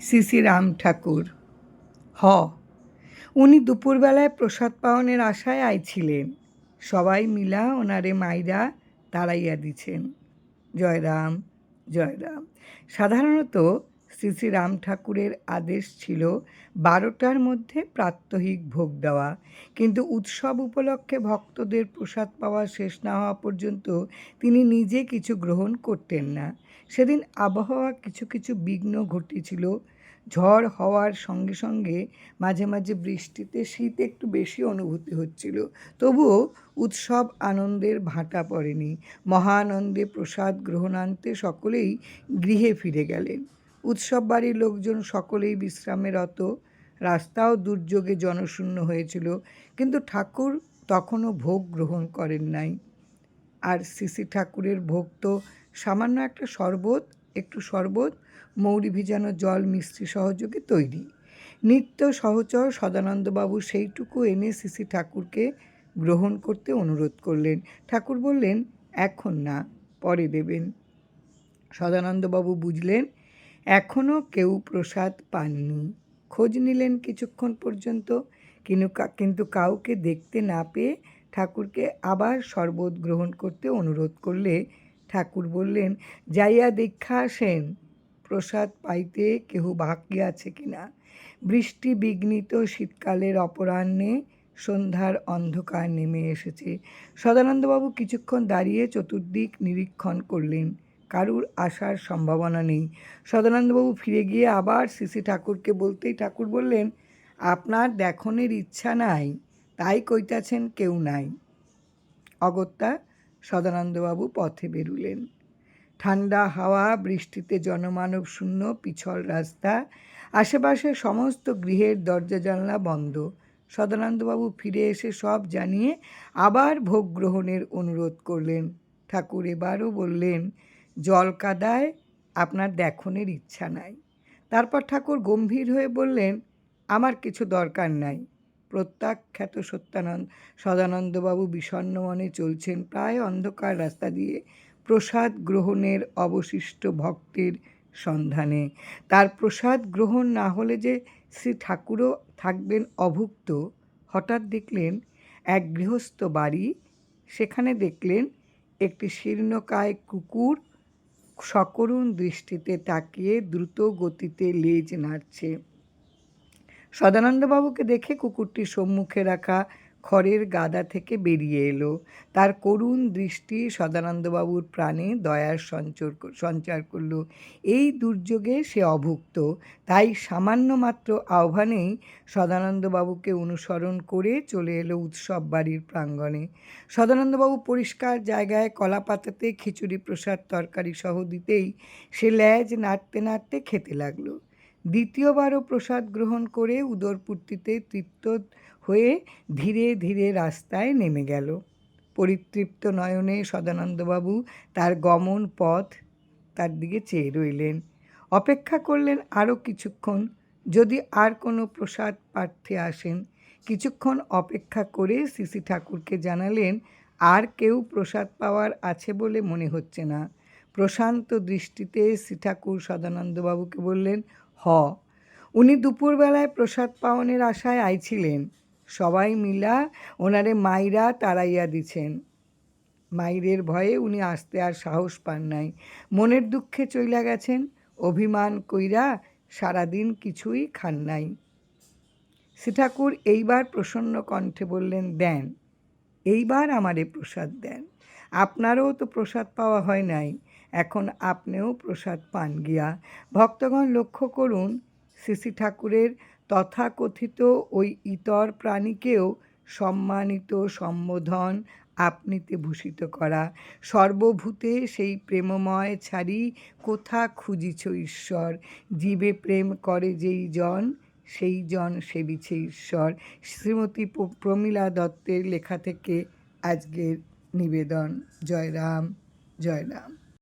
শ্রী রাম ঠাকুর। হ। উনি দুপুরবেলায় প্রসাদ পাওনের আশায় আইছিলেন। সবাই মিলা ওনারে মাইরা তাড়াইয়া দিছেন। জয়রাম জয়রাম। সাধারণত শ্রী রাম ঠাকুরের আদেশ ছিল বারোটার মধ্যে প্রাত্যহিক ভোগ দেওয়া। কিন্তু উৎসব উপলক্ষে ভক্তদের প্রসাদ পাওয়া শেষ না হওয়া পর্যন্ত তিনি নিজে কিছু গ্রহণ করতেন না। সেদিন আবহাওয়া কিছু কিছু বিঘ্ন ঘটেছিল। ঝড় হওয়ার সঙ্গে সঙ্গে মাঝে মাঝে বৃষ্টিতে শীত একটু বেশি অনুভূতি হচ্ছিল। তবুও উৎসব আনন্দের ভাটা পড়েনি। মহানন্দে প্রসাদ গ্রহণান্তে সকলেই গৃহে ফিরে গেলেন। উৎসব বাড়ির লোকজন সকলেই বিশ্রামে রত রাস্তাও দুর্যোগে জনশূন্য হয়েছিল, কিন্তু ঠাকুর তখনও ভোগ গ্রহণ করেন নাই। আর শ্রী ঠাকুরের ভোগ তো সামান্য একটা শরবত, একটু শরবত, মৌরি ভিজানো জল মিস্ত্রি সহযোগে তৈরি। নিত্য সহচর সদানন্দবাবু সেইটুকু এনে শ্রী ঠাকুরকে গ্রহণ করতে অনুরোধ করলেন। ঠাকুর বললেন, এখন না, পরে দেবেন। সদানন্দবাবু বুঝলেন এখনও কেউ প্রসাদ পাননি। খোঁজ নিলেন কিছুক্ষণ পর্যন্ত, কিন্তু কিন্তু কাউকে দেখতে না পেয়ে ঠাকুরকে আবার শরবত গ্রহণ করতে অনুরোধ করলে ঠাকুর বললেন, যাইয়া দীক্ষা আসেন, প্রসাদ পাইতে কেহ বাকি আছে কিনা? বৃষ্টি বিঘ্নিত শীতকালের অপরাহ্নে সন্ধ্যার অন্ধকার নেমে এসেছে। সদানন্দবাবু কিছুক্ষণ দাঁড়িয়ে চতুর্দিক নিরীক্ষণ করলেন। কারুর আসার সম্ভাবনা নেই। সদানন্দবাবু ফিরে গিয়ে আবার শ্রী ঠাকুরকে বলতেই ঠাকুর বললেন, আপনার দেখনের ইচ্ছা নাই, তাই কইতাছেন কেউ নাই। অগত্যা সদানন্দবাবু পথে বেরুলেন। ঠান্ডা হাওয়া, বৃষ্টিতে জনমানব শূন্য, পিছল রাস্তা আশেপাশে সমস্ত গৃহের দরজা জানলা বন্ধ। সদানন্দবাবু ফিরে এসে সব জানিয়ে আবার ভোগ গ্রহণের অনুরোধ করলেন। ঠাকুর এবারও বললেন জল কাদায় আপনার দেখনের ইচ্ছা নাই। তারপর ঠাকুর গম্ভীর হয়ে বললেন, আমার কিছু দরকার নাই। প্রত্যাখ্যাত সত্যানন্দ, সদানন্দবাবু বিষণ্ণ মনে চলছেন। প্রায় অন্ধকার রাস্তা দিয়ে প্রসাদ গ্রহণের অবশিষ্ট ভক্তের সন্ধানে। তার প্রসাদ গ্রহণ না হলে যে শ্রী ঠাকুরও থাকবেন অভুক্ত। হঠাৎ দেখলেন, এক গৃহস্থ বাড়ি, সেখানে দেখলেন একটি শীর্ণকায় কুকুর সকরুণ দৃষ্টিতে তাকিয়ে দ্রুত গতিতে লেজ নাড়ছে। সদানন্দবাবুকে দেখে কুকুরটি সম্মুখে রাখা খড়ের গাদা থেকে বেরিয়ে এলো। তার করুণ দৃষ্টি সদানন্দবাবুর প্রাণে দয়ার সঞ্চর সঞ্চার করল। এই দুর্যোগে সে অভুক্ত। তাই সামান্য মাত্র আহ্বানেই সদানন্দবাবুকে অনুসরণ করে চলে এলো উৎসব বাড়ির প্রাঙ্গণে। সদানন্দবাবু পরিষ্কার জায়গায় কলা পাতাতে খিচুড়ি প্রসাদ তরকারি সহ দিতেই সে ল্যাজ নাড়তে নাড়তে খেতে লাগল। দ্বিতীয়বারও প্রসাদ গ্রহণ করে উদরপূর্তিতে তৃপ্ত হয়ে ধীরে ধীরে রাস্তায় নেমে গেল। পরিতৃপ্ত নয়নে সদানন্দবাবু তার গমন পথ তার দিকে চেয়ে রইলেন। অপেক্ষা করলেন আরও কিছুক্ষণ। যদি আর কোনো প্রসাদ প্রার্থী আসেন, কিছুক্ষণ অপেক্ষা করে শ্রী ঠাকুরকে জানালেন, আর কেউ প্রসাদ পাওয়ার আছে বলে মনে হচ্ছে না। প্রশান্ত দৃষ্টিতে শ্রী ঠাকুর সদানন্দবাবুকে বললেন, হ। উনি দুপুরবেলায় প্রসাদ পাওনের আশায় আইছিলেন। সবাই মিলা ওনারে মাইরা তাড়াইয়া দিছেন। মাইরের ভয়ে উনি আসতে আর সাহস পান নাই। মনের দুঃখে চইলা গেছেন। অভিমান কইরা সারাদিন কিছুই খান নাই। শ্রীঠাকুর এইবার প্রসন্ন কণ্ঠে বললেন, দেন, এইবার আমারে প্রসাদ দেন। আপনারও তো প্রসাদ পাওয়া হয় নাই। এখন আপনিও প্রসাদ পান গিয়া। ভক্তগণ লক্ষ্য করুন শ্রী ঠাকুরের তথাকথিত ওই ইতর প্রাণীকেও সম্মানিত সম্বোধন আপনিতে ভূষিত করা। সর্বভূতে সেই প্রেমময় ছাড়ি কোথা খুঁজিছ ঈশ্বর? জীবে প্রেম করে যেই জন, সেই জন সেবিছে ঈশ্বর। শ্রীমতী প্রমীলা দত্তের লেখা থেকে আজকের নিবেদন। জয় রাম জয় রাম